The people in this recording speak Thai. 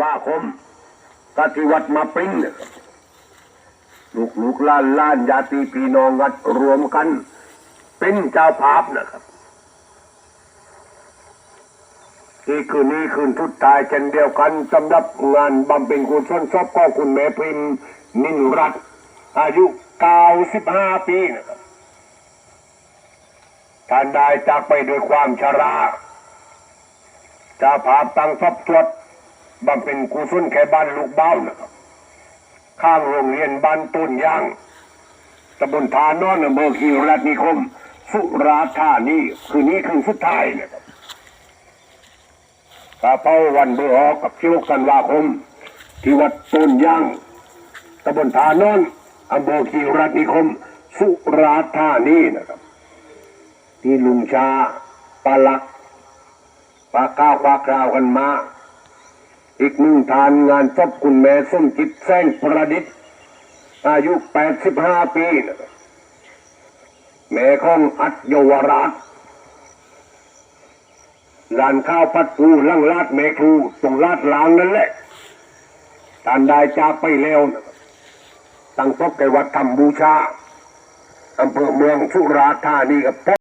วาคมกติวัดมาปริ้งนลูกลูกล้านล้านญาติพี่น้องวัดรวมกัน เป็นเจ้าภาพนะครับที่คืนนี้คืนทุดท้ายเช่นเดียวกันสำหรับงานบำเพ็ญกุศลศพขอคุณแม่พิมพ์นินรัตอายุ 95 ปีนะครับท่านได้จากไปโดวยความชราเจะภาพตั้งศพสวด บำเพ็ญกุศลแค่บ้านลูกเบ้านะครับข้างโรงเรียนบ้านต้นย่างตำบลทานอนอำเภอคีรัตนิคม สุราธานีคืนนี้คืนสุดท้ายนะครับกาเป้าวันเบือออกกับชิวกันวาคม ที่วัดต้นย่างตำบลทานอนอำเภอคีรัตนิคม สุราธานีนะครับ ที่ลุงชาปาลักปลาก้าวปากราวกันมา อีกหนึ่งทานงานศพคุณแม่ส้มจิตแสงประดิษฐ์อายุ 85 ปีนะครับแม่ของอัจยวราชลานข้าวพัดปูลังลาดแม่ครูตรงลาดลางนั่นแหละทานได้จากไปแล้วตั้งศพแกวัดธรรมบูชาอำเภอเมืองสุราษฎร์ธานีกับ